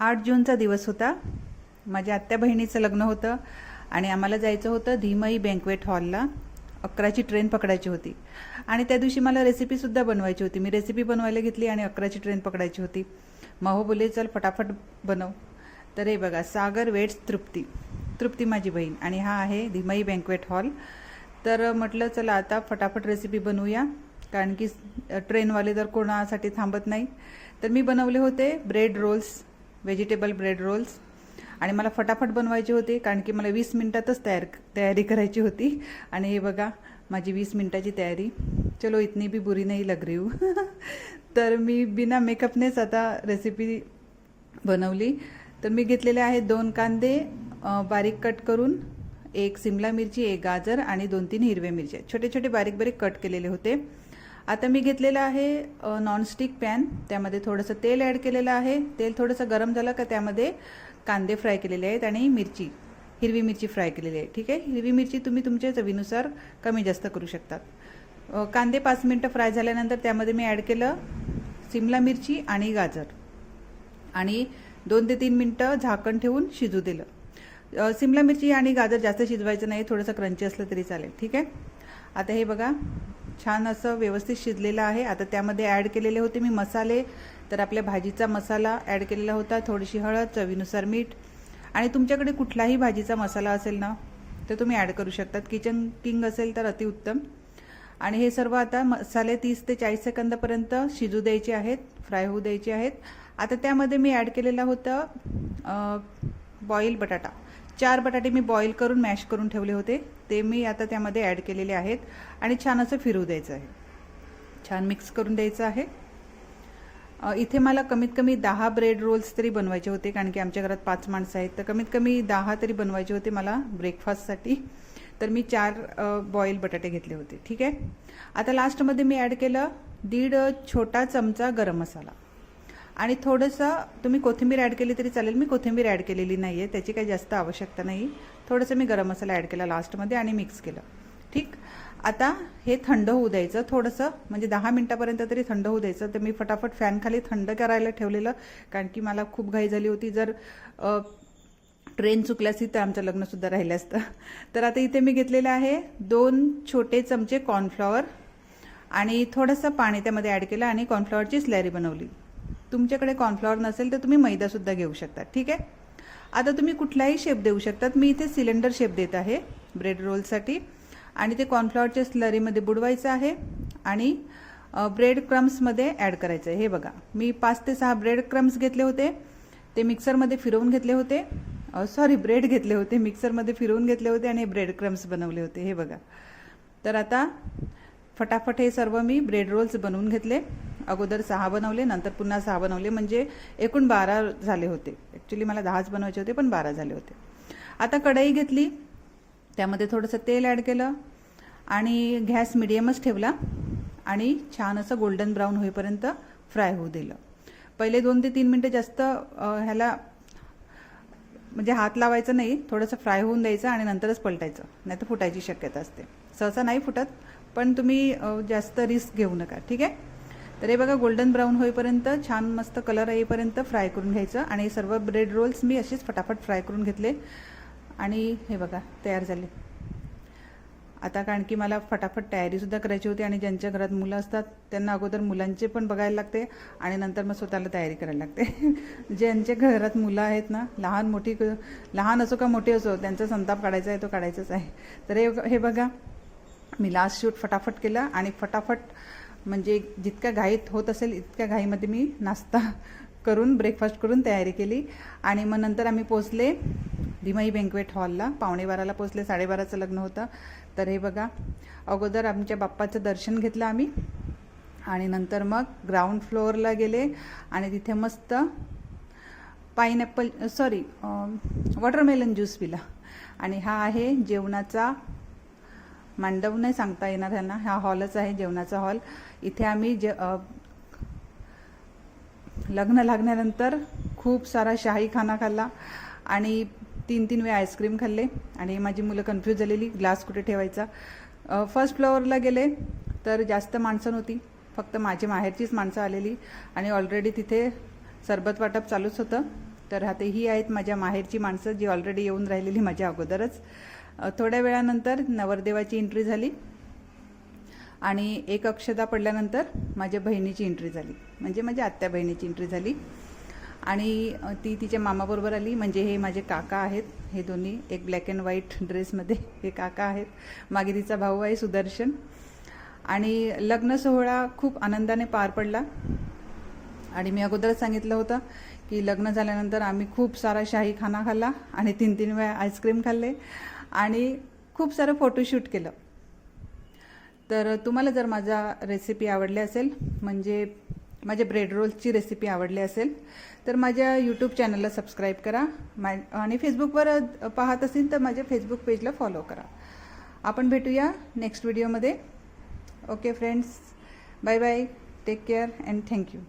आठ जूनचा दिवस होता. माझ्या आत्या बहिणीचं लग्न होतं आणि आम्हाला जायचं होतं धीमई बँकवेट हॉलला अकराची ट्रेन पकडायची होती. आणि त्या दिवशी मला रेसिपीसुद्धा बनवायची होती. मी रेसिपी बनवायला घेतली आणि अकराची ट्रेन पकडायची होती. महो बोले चल फटाफट बनव. तर हे बघा सागर वेट्स तृप्ती. तृप्ती माझी बहीण. आणि हा आहे धीमई बँकवेट हॉल तर म्हटलं चला आता फटाफट रेसिपी बनवूया. कारण की ट्रेनवाले तर कोणासाठी थांबत नाही. तर मी बनवले होते bread rolls vegetable bread rolls. आणि मला फटाफट बनवायचे होते कारण की मला वीस मिनटातच तयार तयारी करायची होती. आणि हे बघा माझी वीस मिनटाची तयारी. चलो इतनी भी बुरी नाही लग रही हूँ. तर मी बिना मेकअपनेच आता रेसिपी बनवली. तर मी घेतलेले आहेत दोन कांदे बारीक कट करून. एक सिमला मिरची एक गाजर आणि दोन तीन हिरव्या मिरच्या. छोटे छोटे बारीक बारीक कट केलेले होते. आता मी घेतलेलं आहे नॉनस्टिक पॅन त्यामध्ये थोडंसं तेल ॲड केलेलं आहे. तेल थोडंसं गरम झालं का त्यामध्ये कांदे फ्राय केलेले आहेत आणि मिरची हिरवी मिरची फ्राय केलेली आहे. ठीक आहे? हिरवी मिरची तुम्ही तुमच्या चवीनुसार कमी जास्त करू शकतात. कांदे पाच मिनटं फ्राय झाल्यानंतर त्यामध्ये मी ॲड केलं सिमला मिरची आणि गाजर. आणि दोन ते तीन मिनटं झाकण ठेवून शिजू दिलं. सिमला मिरची आणि गाजर जास्त शिजवायचं नाही. थोडंसं क्रंची असलं तरी चालेल. ठीक आहे? आता हे बघा. छान असं व्यवस्थित शिजलेलं आहे. आता त्यामध्ये ॲड केलेले होते मी मसाले. तर आपल्या भाजीचा मसाला ॲड केलेला होता. थोडीशी हळद चवीनुसार मीठ. आणि तुमच्याकडे कुठलाही भाजीचा मसाला असेल ना तर तुम्ही ॲड करू शकतात. किचन किंग असेल तर अतिउत्तम आणि हे सर्व आता मसाले तीस ते चाळीस सेकंदापर्यंत शिजू द्यायचे आहेत फ्राय होऊ द्यायचे आहेत. आता त्यामध्ये मी ॲड केलेलं होतं बॉईल बटाटा. चार बटाटे मी बॉईल करून मॅश करून ठेवले होते. ते मी आता त्यामध्ये ॲड केलेले आहेत. आणि छान असं फिरू द्यायचं आहे. छान मिक्स करून द्यायचं आहे. इथे मला कमीत कमी दहा ब्रेड रोल्स तरी बनवायचे होते कारण की आमच्या घरात पाच माणसं आहेत. तर कमीत कमी दहा तरी बनवायचे होते मला ब्रेकफास्टसाठी तर मी चार बॉईल बटाटे घेतले होते. ठीक आहे? आता लास्टमध्ये मी ॲड केलं दीड छोटा चमचा गरम मसाला. आणि थोडंसं तुम्ही कोथिंबीर ॲड केली तरी चालेल. मी कोथिंबीर ॲड केलेली नाही आहे त्याची काही जास्त आवश्यकता नाही. थोडंसं मी गरम मसाला ॲड केला लास्टमध्ये आणि मिक्स केलं. ठीक? आता हे थंड होऊ द्यायचं. थोडंसं म्हणजे दहा मिनटापर्यंत तरी थंड होऊ द्यायचं. तर मी फटाफट फॅनखाली थंड करायला ठेवलेलं. कारण की मला खूप घाई झाली होती. जर ट्रेन चुकल्यास तर आमचं लग्नसुद्धा राहिलं असतं. तर आता इथे मी घेतलेलं आहे दोन छोटे चमचे कॉर्नफ्लॉवर आणि थोडंसं पाणी त्यामध्ये ॲड केलं आणि कॉर्नफ्लॉवरची स्लॅरी बनवली. तुमच्याकडे कॉर्नफ्लॉवर नसेल तर तुम्ही मैदासुद्धा घेऊ शकता. ठीक आहे? आता तुम्ही कुठलाही शेप देऊ शकतात. मी इथे सिलेंडर शेप देत आहे ब्रेड रोलसाठी आणि ते कॉर्नफ्लॉवरच्या स्लरीमध्ये बुडवायचं आहे आणि ब्रेड क्रम्समध्ये ॲड करायचं आहे हे बघा. मी पाच ते सहा ब्रेड क्रम्स घेतले होते. ते मिक्सरमध्ये फिरवून घेतले होते. सॉरी ब्रेड घेतले होते. मिक्सरमध्ये फिरवून घेतले होते आणि ब्रेड क्रम्स बनवले होते. हे बघा. तर आता फटाफट हे सर्व मी ब्रेड रोल्स बनवून घेतले. अगोदर सहा बनवले नंतर पुन्हा सहा बनवले म्हणजे एकूण बारा झाले होते. ॲक्च्युली मला दहाच बनवायचे होते पण बारा झाले होते. आता कढई घेतली त्यामध्ये थोडंसं तेल ॲड केलं आणि गॅस मिडियमच ठेवला आणि छान असं गोल्डन ब्राऊन होईपर्यंत फ्राय होऊ दिलं. पहिले दोन ते तीन मिनटं जास्त ह्याला म्हणजे हात लावायचं नाही थोडंसं फ्राय होऊन द्यायचं आणि नंतरच पलटायचं नाही तर फुटायची शक्यता असते. सहसा नाही फुटत पण तुम्ही जास्त रिस्क घेऊ नका ठीक आहे? तर हे बघा गोल्डन ब्राऊन होईपर्यंत छान मस्त कलर येईपर्यंत फ्राय करून घ्यायचं. आणि सर्व ब्रेड रोल्स मी असेच फटाफट फ्राय करून घेतले. आणि हे बघा तयार झाले. आता कारण की मला फटाफट तयारीसुद्धा करायची होती आणि ज्यांच्या घरात मुलं असतात त्यांना अगोदर मुलांचे पण बघायला लागते आणि नंतर मग स्वतःला तयारी करायला लागते. ज्यांच्या घरात मुलं आहेत ना लहान मोठी लहान असो का मोठी असो त्यांचा संताप काढायचा आहे तो काढायचाच आहे. तर हे हे बघा मी लास्ट शूट फटाफट केला आणि फटाफट म्हणजे जितक्या घाईत होत असेल इतक्या घाईमध्ये मी नाश्ता करून ब्रेकफास्ट करून तयारी केली. आणि मग नंतर आम्ही पोचले भीमाई बँकवेट हॉलला पावणे बाराला पोचले साडेबाराचं लग्न होतं. तर हे बघा अगोदर आमच्या बाप्पाचं दर्शन घेतलं आम्ही. आणि नंतर मग ग्राउंड फ्लोअरला गेले. आणि तिथे मस्त पाईनॅपल सॉरी वॉटरमेलन ज्यूस पिला. आणि हा आहे जेवणाचा मांडव नाही सांगता येणार ह्यांना. हा हॉलच आहे जेवणाचा हॉल. इथे आम्ही जे लग्न लागल्यानंतर खूप सारा शाही खाना खाल्ला आणि तीन तीन वेळा आईस्क्रीम खाल्ले आणि माझी मुलं कन्फ्यूज झालेली ग्लास कुठे ठेवायचा? फर्स्ट फ्लोअरला गेले तर जास्त माणसं नव्हती. फक्त माझी माहेरचीच माणसं आलेली आणि ऑलरेडी तिथे सरबत वाटप चालूच होतं. तर आता ही आहेत माझ्या माहेरची माणसं जी ऑलरेडी येऊन राहिलेली माझ्या अगोदरच. थोड्या वेळानंतर नवरदेवाची एंट्री झाली. आणि एक अक्षता पडल्यानंतर माझ्या बहिणीची एंट्री झाली. म्हणजे माझ्या आत्या बहिणीची एंट्री झाली. आणि ती तिच्या मामाबरोबर आली. म्हणजे हे माझे काका आहेत. हे दोन्ही एक ब्लॅक अँड व्हाईट ड्रेसमध्ये हे काका आहेत. मागे तिचा भाऊ आहे सुदर्शन. आणि लग्न सोहळा खूप आनंदाने पार पडला. आणि मी अगोदरच सांगितलं होतं की लग्न झाल्यानंतर आम्ही खूप सारा शाही खाना खाल्ला आणि तीन तीन वेळा आईस्क्रीम खाल्ले. आणि खूप सारं फोटोशूट केलं. तर तुम्हाला जर माझा रेसिपी आवडली असेल म्हणजे माझ्या ब्रेड रोलची रेसिपी आवडली असेल तर माझ्या यूट्यूब चॅनलला सबस्क्राईब करा. मा आणि फेसबुकवर पाहत असेल तर माझ्या फेसबुक पेजला फॉलो करा. आपण भेटूया नेक्स्ट व्हिडिओमध्ये okay friends bye bye take care and thank you